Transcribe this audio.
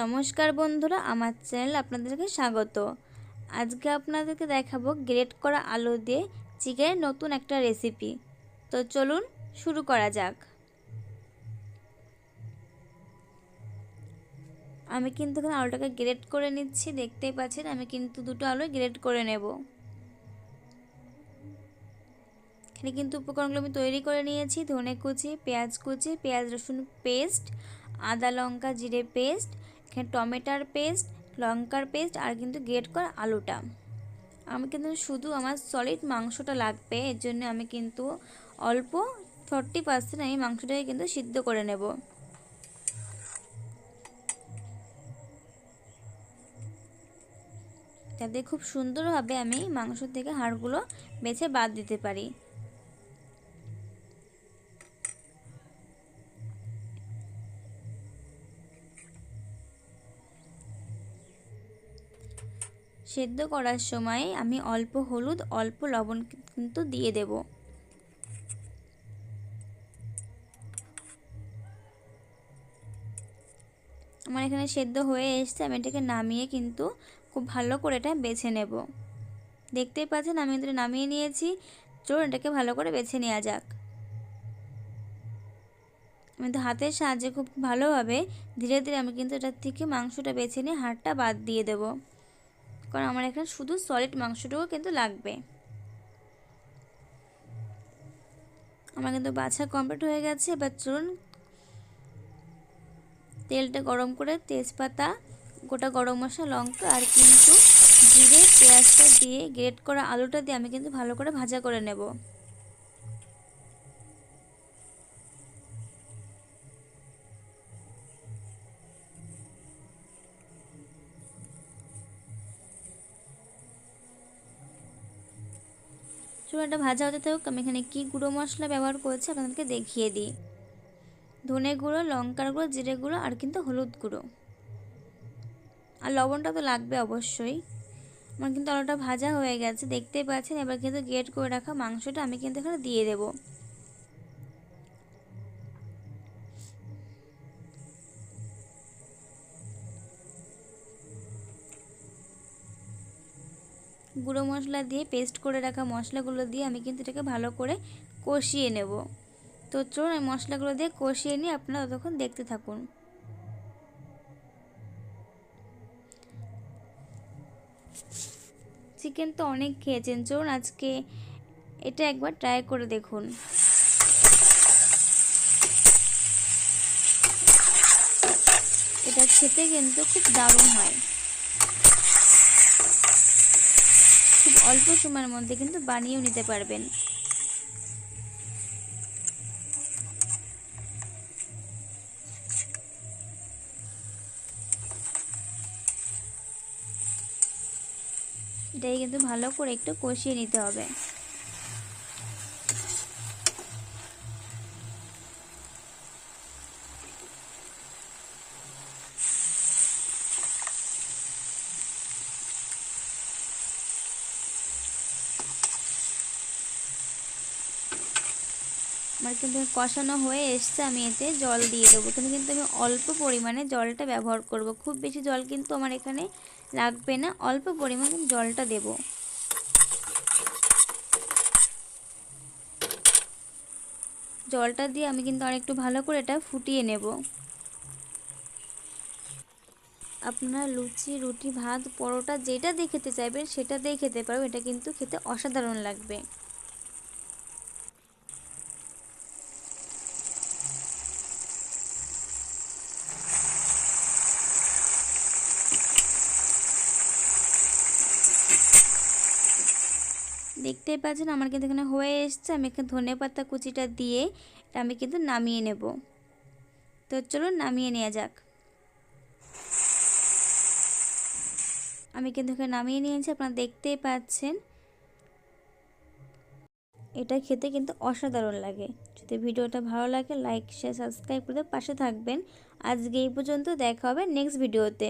নমস্কার বন্ধুরা, আমার চ্যানেল আপনাদেরকে স্বাগত। আজকে আপনাদেরকে দেখাবো গ্রেট করা আলু দিয়ে চিকেনের নতুন একটা রেসিপি। তো চলুন শুরু করা যাক। আমি কিন্তু এখানে আলুটাকে গ্রেট করে নিচ্ছি, দেখতেই পাচ্ছেন? আমি কিন্তু দুটো আলু গ্রেট করে নেব। এখানে কিন্তু উপকরণগুলো আমি তৈরি করে নিয়েছি, ধনে কুচি, পেঁয়াজ কুচি, পেঁয়াজ রসুন পেস্ট, আদা লঙ্কা, জিরে পেস্ট টমেটোর পেস্ট, লঙ্কার পেস্ট আর কিন্তু গ্রেট করা আলুটা। আমি কিন্তু শুধু আমার সলিড মাংসটা লাগবে, এর জন্য আমি কিন্তু অল্প ফর্টি পার্সেন্ট আমি মাংসটাকে কিন্তু সিদ্ধ করে নেব। যাতে খুব সুন্দরভাবে আমি মাংস থেকে হাড়গুলো বেছে বাদ দিতে পারি। সেদ্ধ করার সময় আমি অল্প হলুদ, অল্প লবণ কিন্তু দিয়ে দেব। আমার এখানে সেদ্ধ হয়ে এসছে, আমি এটাকে নামিয়ে কিন্তু খুব ভালো করে এটা বেছে নেব। দেখতেই পাচ্ছেন, আমি কিন্তু নামিয়ে নিয়েছি। চলুন এটাকে ভালো করে বেছে নেওয়া যাক। আমি তো হাতের সাহায্যে খুব ভালোভাবে ধীরে ধীরে আমি কিন্তু এটার থেকে মাংসটা বেছে নিয়ে হাড়টা বাদ দিয়ে দেবো। কারণ আমার এখানে শুধু সলিড মাংসটুকু কিন্তু লাগবে। আমার কিন্তু বাছা কমপ্লিট হয়ে গেছে। এবার চলুন তেলটা গরম করে তেজপাতা, গোটা গরম মশলা, লঙ্কা আর কিন্তু জিরে, পেঁয়াজটা দিয়ে গ্রেট করা আলুটা দিয়ে আমি কিন্তু ভালো করে ভাজা করে নেব। চুলাটা ভাজা হতে থাকুক, আমি এখানে কী গুঁড়ো মশলা ব্যবহার করেছি আপনাদেরকে দেখিয়ে দিই। ধনে গুঁড়ো, লঙ্কার গুঁড়ো, জিরে গুঁড়ো আর কিন্তু হলুদ গুঁড়ো। আর লবণটা তো লাগবে অবশ্যই। আমার কিন্তু আলুটা ভাজা হয়ে গেছে, দেখতেই পাচ্ছেন। এবার কিন্তু গেট করে রাখা মাংসটা আমি কিন্তু এখানে দিয়ে দেবো। গুঁড়ো মশলা দিয়ে পেস্ট করে রাখা মশলাগুলো দিয়ে আমি কিন্তু এটাকে ভালো করে কষিয়ে নেব। তো চলুন আমি মশলাগুলো দিয়ে কষিয়ে নিয়ে আপনারা ততক্ষণ দেখতে থাকুন। চিকেন তো অনেক খেয়েছেন, চলুন আজকে এটা একবার ট্রাই করে দেখুন। এটা খেতে কিন্তু খুব দারুণ হয়। অল্প সময়ের মধ্যে কিন্তু বানিয়েও নিতে পারবেন। এটাই কিন্তু ভালো করে একটু কষিয়ে নিতে হবে। আমার কিন্তু কষানো হয়ে এসছে, আমি এতে জল দিয়ে দেবো। এখানে কিন্তু আমি অল্প পরিমাণে জলটা ব্যবহার করব। খুব বেশি জল কিন্তু আমার এখানে লাগবে না, অল্প পরিমাণে জলটা দেব। জলটা দিয়ে আমি কিন্তু আর একটু ভালো করে এটা ফুটিয়ে নেব। আপনারা লুচি, রুটি, ভাত, পরোটা, যেটা দিয়ে খেতে চাইবেন সেটা দিয়ে খেতে পারবেন, এটা কিন্তু খেতে অসাধারণ লাগবে। দেখতেই পাচ্ছেন আমার কিন্তু এখানে হয়ে এসছে। আমি এখানে ধনে পাতা কুচিটা দিয়ে এটা আমি কিন্তু নামিয়ে নেব। তো চলুন নামিয়ে নেওয়া যাক। আমি কিন্তু এখানে নামিয়ে নিয়েছি, আপনারা দেখতেই পাচ্ছেন। এটা খেতে কিন্তু অসাধারণ লাগে। যদি ভিডিওটা ভালো লাগে, লাইক শেয়ার সাবস্ক্রাইব করে পাশে থাকবেন। আজকে এই পর্যন্ত দেখা হবে নেক্সট ভিডিওতে।